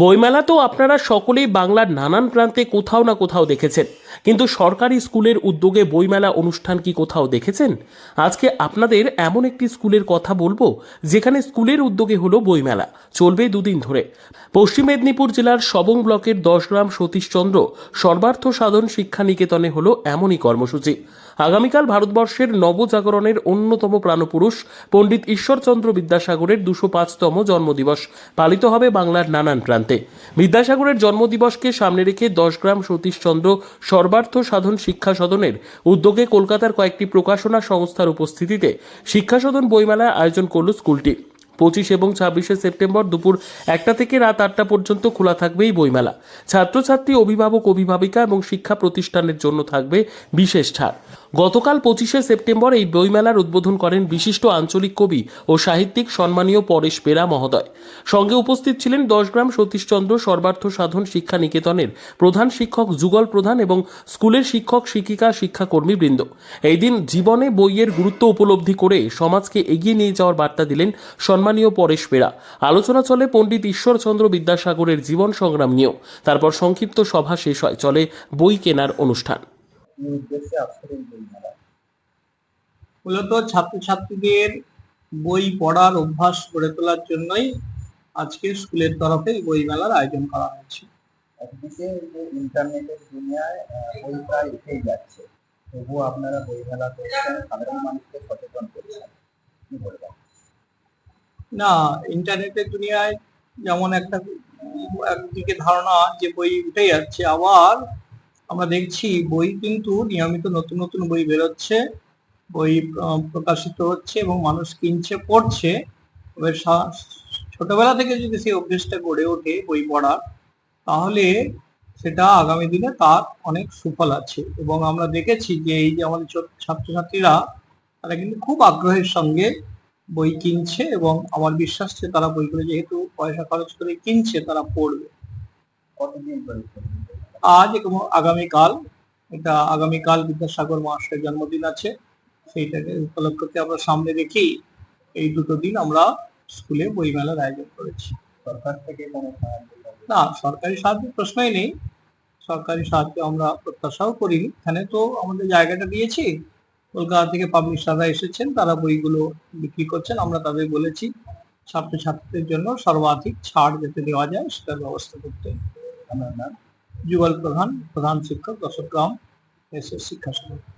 বইমেলা তো আপনারা সকলেই বাংলার নানান প্রান্তে কোথাও না কোথাও দেখেছেন। কিন্তু সরকারি স্কুলের উদ্যোগে বইমেলা অনুষ্ঠান কি কোথাও দেখেছেন? আজকে আপনাদের এমন একটি স্কুলের কথা বলব, যেখানে স্কুলের উদ্যোগে হলো বইমেলা। চলবে দুদিন ধরে। পশ্চিম মেদিনীপুর জেলার সবং ব্লকের দশগ্রাম সতীশচন্দ্র সর্বার্থ সাধন শিক্ষা নিকেতনে হলো এমনই কর্মসূচি। আগামীকাল ভারতবর্ষের নবজাগরণের অন্যতম প্রাণপুরুষ পণ্ডিত ঈশ্বরচন্দ্র বিদ্যাসাগরের দুশো পাঁচতম জন্মদিবস পালিত হবে বাংলার নানান প্রান্তে। বিদ্যাসাগরের জন্মদিবসকে সামনে রেখে দশগ্রাম সতীশচন্দ্র সর্বার্থ সাধন শিক্ষা সদনের উদ্যোগে কলকাতার কয়েকটি প্রকাশনা সংস্থার উপস্থিতিতে শিক্ষা সদন বইমেলার আয়োজন করল স্কুলটি। পঁচিশ এবং ছাব্বিশে সেপ্টেম্বর দুপুর একটা থেকে রাত আটটা পর্যন্ত খোলা থাকবে এই বইমেলা। ছাত্রছাত্রী, অভিভাবক, অভিভাবিকা এবং শিক্ষা প্রতিষ্ঠানের জন্য থাকবে বিশেষ ছাড়। গতকাল পঁচিশে সেপ্টেম্বর এই বইমেলার উদ্বোধন করেন বিশিষ্ট আঞ্চলিক কবি ও সাহিত্যিক সম্মানীয় পরেশ বেরা মহোদয়। সঙ্গে উপস্থিত ছিলেন দশগ্রাম সতীশচন্দ্র সর্বার্থ সাধন শিক্ষা নিকেতনের প্রধান শিক্ষক যুগল প্রধান এবং স্কুলের শিক্ষক, শিক্ষিকা, শিক্ষাকর্মী বৃন্দ। এই দিন জীবনে বইয়ের গুরুত্ব উপলব্ধি করে সমাজকে এগিয়ে নিয়ে যাওয়ার বার্তা দিলেন সম্মানীয় পরেশ বেরা আলোচনা চলে পণ্ডিত ঈশ্বরচন্দ্র বিদ্যাসাগরের জীবন সংগ্রাম নিয়েও। তারপর সংক্ষিপ্ত সভা শেষ হয়, চলে বই কেনার অনুষ্ঠান। উদ্দেশ্যে আজকের এই মূলত ছাত্রছাত্রীদের বই পড়ার অভ্যাস গড়ে তোলার জন্যই আজকে স্কুলের তরফে এই বই মেলার আয়োজন করা হয়েছে। একদিকে যে ইন্টারনেটের দুনিয়ায় বই প্রায় উঠেই যাচ্ছে। তবুও আপনারা বই মেলা করছেন সাধারণ মানুষকে সচেতন করছেন। কি বলবেন? না ইন্টারনেটের দুনিয়ায় যেমন একটা একদিকে ধারণা যে বই উঠে যাচ্ছে আবার আমরা দেখছি বই কিন্তু নিয়মিত নতুন নতুন বই বেরোচ্ছে, বই প্রকাশিত হচ্ছে এবং মানুষ কিনছে, পড়ছে। এবার ছোটবেলা থেকে যদি সেই অভ্যেসটা গড়ে ওঠে বই পড়ার, তাহলে সেটা আগামী দিনে তার অনেক সুফল আছে। এবং আমরা দেখেছি যে এই যে আমাদের ছাত্রছাত্রীরা, তারা কিন্তু খুব আগ্রহের সঙ্গে বই কিনছে এবং আমার বিশ্বাস যে তারা বইগুলো যেহেতু পয়সা খরচ করে কিনছে, তারা পড়বে। কতদিন বই? আজ এবং আগামীকাল এটা আগামীকাল বিদ্যাসাগর মহাশয়ের জন্মদিন আছে সেইটাকে উপলক্ষকে আমরা সামনে রেখেই এই দুটো দিন আমরা স্কুলে বইমেলার আয়োজন করেছি। সরকার থেকে কোনো না সরকারি সাহায্যের প্রশ্নই নেই। সরকারি সাহায্য আমরা প্রত্যাশাও করিনি। এখানে তো আমাদের জায়গাটা দিয়েছি। কলকাতা থেকে পাবলিশাররা এসেছেন তারা বইগুলো বিক্রি করছেন আমরা তাদের বলেছি ছাত্রছাত্রীদের জন্য সর্বাধিক ছাড় যাতে দেওয়া যায় সেটার ব্যবস্থা করতে। আমার যুগল প্রধান প্রধান শিক্ষক দশগ্রাম এস এস শিক্ষা সমিতি।